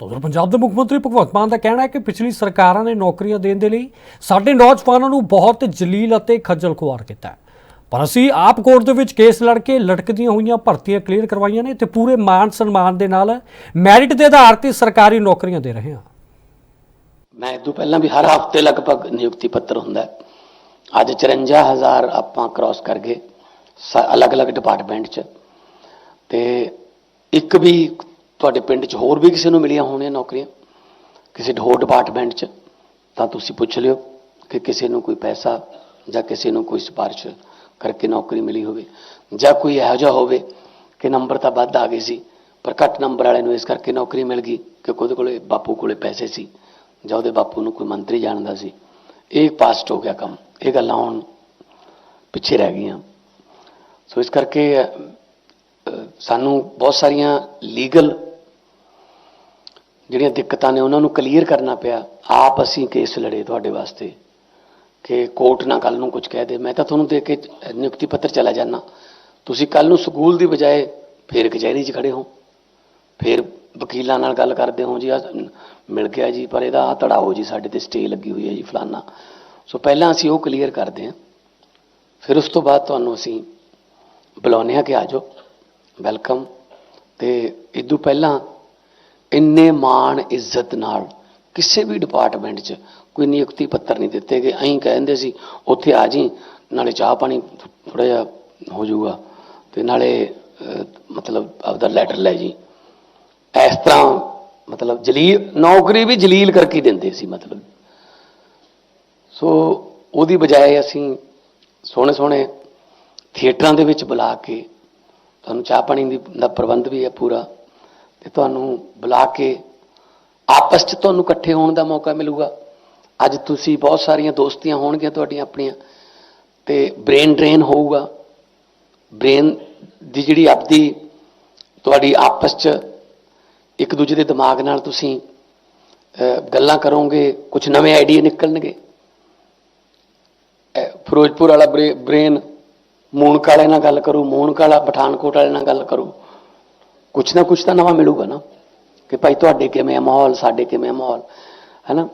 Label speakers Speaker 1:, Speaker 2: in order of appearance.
Speaker 1: ਤਾਂ ਉਧਰ ਪੰਜਾਬ ਦੇ ਮੁੱਖ ਮੰਤਰੀ ਭਗਵੰਤ ਮਾਨ ਦਾ ਕਹਿਣਾ ਹੈ ਕਿ ਪਿਛਲੀ ਸਰਕਾਰਾਂ ਨੇ ਨੌਕਰੀਆਂ ਦੇਣ ਦੇ ਲਈ ਸਾਡੇ ਨੌਜਵਾਨਾਂ ਨੂੰ ਬਹੁਤ ਜਲੀਲ ਅਤੇ ਖੱਜਲ ਖੁਆਰ ਕੀਤਾ ਹੈ। ਪਰ ਅਸੀਂ ਆਪ ਕੋਰਟ ਦੇ ਵਿੱਚ ਕੇਸ ਲੜ ਕੇ ਲਟਕਦੀਆਂ ਹੋਈਆਂ ਭਰਤੀਆਂ ਕਲੀਅਰ ਕਰਵਾਈਆਂ ਨੇ ਤੇ ਪੂਰੇ ਮਾਨ ਸਨਮਾਨ ਦੇ ਨਾਲ ਮੈਰਿਟ ਦੇ ਆਧਾਰ ਤੇ ਸਰਕਾਰੀ ਨੌਕਰੀਆਂ ਦੇ ਰਹੇ ਹਾਂ।
Speaker 2: ਮੈਂ ਇਹ ਤੋਂ ਪਹਿਲਾਂ ਵੀ ਹਰ ਹਫ਼ਤੇ ਲਗਭਗ ਨਿਯੁਕਤੀ ਪੱਤਰ ਹੁੰਦਾ ਹੈ। ਅੱਜ 54000 ਆਪਾਂ ਕ੍ਰਾਸ ਕਰ ਗਏ ਅਲੱਗ-ਅਲੱਗ ਡਿਪਾਰਟਮੈਂਟ 'ਚ ਤੇ ਇੱਕ ਵੀ ਤੁਹਾਡੇ ਪਿੰਡ 'ਚ ਹੋਰ ਵੀ ਕਿਸੇ ਨੂੰ ਮਿਲੀਆਂ ਹੋਣੀਆਂ ਨੌਕਰੀਆਂ? ਕਿਸੇ ਹੋਰ ਡਿਪਾਰਟਮੈਂਟ 'ਚ? ਤਾਂ ਤੁਸੀਂ ਪੁੱਛ ਲਿਓ ਕਿ ਕਿਸੇ ਨੂੰ ਕੋਈ ਪੈਸਾ ਜਾਂ ਕਿਸੇ ਨੂੰ ਕੋਈ ਸਿਫਾਰਿਸ਼ ਕਰਕੇ ਨੌਕਰੀ ਮਿਲੀ ਹੋਵੇ। ਜਾਂ ਕੋਈ ਇਹੋ ਜਿਹਾ ਹੋਵੇ ਕਿ ਨੰਬਰ ਤਾਂ ਵੱਧ ਆ ਗਏ ਸੀ, ਪਰ ਘੱਟ ਨੰਬਰ ਵਾਲੇ ਨੂੰ ਇਸ ਕਰਕੇ ਨੌਕਰੀ ਮਿਲ ਗਈ ਕਿ ਉਹਦੇ ਕੋਲੇ ਬਾਪੂ ਕੋਲੇ ਪੈਸੇ ਸੀ ਜਾਂ ਉਹਦੇ ਬਾਪੂ ਨੂੰ ਕੋਈ ਮੰਤਰੀ ਜਾਣਦਾ ਸੀ। ਇਹ ਪਾਸਟ ਹੋ ਗਿਆ ਕੰਮ। ਇਹ ਗੱਲਾਂ ਹੁਣ ਪਿੱਛੇ ਰਹਿ ਗਈਆਂ। ਸੋ ਇਸ ਕਰਕੇ ਸਾਨੂੰ ਬਹੁਤ ਸਾਰੀਆਂ ਲੀਗਲ ਜਿਹੜੀਆਂ ਦਿੱਕਤਾਂ ਨੇ ਉਹਨਾਂ ਨੂੰ ਕਲੀਅਰ ਕਰਨਾ ਪਿਆ, ਆਪ ਅਸੀਂ ਕੇਸ ਲੜੇ ਤੁਹਾਡੇ ਵਾਸਤੇ। ਕਿ ਕੋਰਟ ਨਾ ਕੱਲ ਨੂੰ ਕੁਝ ਕਹਿ ਦੇ। ਮੈਂ ਤਾਂ ਤੁਹਾਨੂੰ ਦੇ ਕੇ ਨਿਯੁਕਤੀ ਪੱਤਰ ਚਲਾ ਜਾਣਾ ਤੁਸੀਂ ਕੱਲ ਨੂੰ ਸਕੂਲ ਦੀ ਬਜਾਏ ਫੇਰ ਕਚਹਿਰੀ 'ਚ ਖੜੇ ਹੋ। ਫਿਰ ਵਕੀਲਾਂ ਨਾਲ ਗੱਲ ਕਰਦੇ ਹੋ, ਜੀ ਆ ਮਿਲ ਗਿਆ ਜੀ, ਪਰ ਇਹਦਾ ਆ ਤੜਾਓ ਜੀ, ਸਾਡੇ ਤੇ ਸਟੇ ਲੱਗੀ ਹੋਈ ਹੈ ਜੀ ਫਲਾਨਾ। ਸੋ ਪਹਿਲਾਂ ਅਸੀਂ ਉਹ ਕਲੀਅਰ ਕਰਦੇ ਹਾਂ। ਫਿਰ ਉਸ ਤੋਂ ਬਾਅਦ ਤੁਹਾਨੂੰ ਅਸੀਂ ਬੁਲਾਉਂਦੇ ਹਾਂ ਕਿ ਆ ਜਾਓ। ਵੈਲਕਮ ਤੇ ਇਦੋਂ ਪਹਿਲਾਂ ਇੰਨੇ ਮਾਣ ਇੱਜ਼ਤ ਨਾਲ ਕਿਸੇ ਵੀ ਡਿਪਾਰਟਮੈਂਟ 'ਚ ਕੋਈ ਨਿਯੁਕਤੀ ਪੱਤਰ ਨਹੀਂ ਦਿੱਤੇ ਗਏ। ਐਂ ਕਹਿੰਦੇ ਸੀ, ਉੱਥੇ ਆ ਜੀ, ਨਾਲੇ ਚਾਹ ਪਾਣੀ ਥੋੜਾ ਜਿਹਾ ਹੋ ਜਾਊਗਾ ਤੇ ਨਾਲੇ ਮਤਲਬ ਆਪਦਾ ਲੈਟਰ ਲੈ ਜੀ। ਇਸ ਤਰ੍ਹਾਂ ਮਤਲਬ ਜਲੀਲ, ਨੌਕਰੀ ਵੀ ਜਲੀਲ ਕਰਕੇ ਦਿੰਦੇ ਸੀ ਮਤਲਬ। ਸੋ ਉਹਦੀ ਬਜਾਏ ਅਸੀਂ ਸੋਹਣੇ ਸੋਹਣੇ ਥੀਏਟਰਾਂ ਦੇ ਵਿੱਚ ਬੁਲਾ ਕੇ ਤੁਹਾਨੂੰ ਚਾਹ ਪਾਣੀ ਦੀ, ਦਾ ਪ੍ਰਬੰਧ ਵੀ ਹੈ ਪੂਰਾ। ਤੇ ਤੁਹਾਨੂੰ ਬੁਲਾ ਕੇ ਆਪਸ 'ਚ ਤੁਹਾਨੂੰ ਇਕੱਠੇ ਹੋਣ ਦਾ ਮੌਕਾ ਮਿਲੂਗਾ। ਅੱਜ ਤੁਸੀਂ ਬਹੁਤ ਸਾਰੀਆਂ ਦੋਸਤੀਆਂ ਹੋਣਗੀਆਂ ਤੁਹਾਡੀਆਂ ਆਪਣੀਆਂ ਤੇ ਬ੍ਰੇਨ ਡਰੇਨ ਹੋਊਗਾ। ਬ੍ਰੇਨ ਦੀ ਜਿਹੜੀ ਆਪਦੀ ਤੁਹਾਡੀ ਆਪਸ 'ਚ ਇੱਕ ਦੂਜੇ ਦੇ ਦਿਮਾਗ ਨਾਲ ਤੁਸੀਂ ਗੱਲਾਂ ਕਰੋਗੇ ਕੁਝ ਨਵੇਂ ਆਈਡੀਆ ਨਿਕਲਣਗੇ। ਫਿਰੋਜ਼ਪੁਰ ਵਾਲਾ ਬ੍ਰੇਨ ਮੂਨਕ ਵਾਲੇ ਨਾਲ ਗੱਲ ਕਰੂ ਮੂਨਕ ਵਾਲਾ ਪਠਾਨਕੋਟ ਵਾਲੇ ਨਾਲ ਗੱਲ ਕਰੂ। ਕੁਛ ਨਾ ਕੁਛ ਤਾਂ ਨਵਾਂ ਮਿਲੂਗਾ ਨਾ ਕਿ ਭਾਈ ਤੁਹਾਡੇ ਕਿਵੇਂ ਆ ਮਾਹੌਲ, ਸਾਡੇ ਕਿਵੇਂ ਆ ਮਾਹੌਲ, ਹੈਨਾ?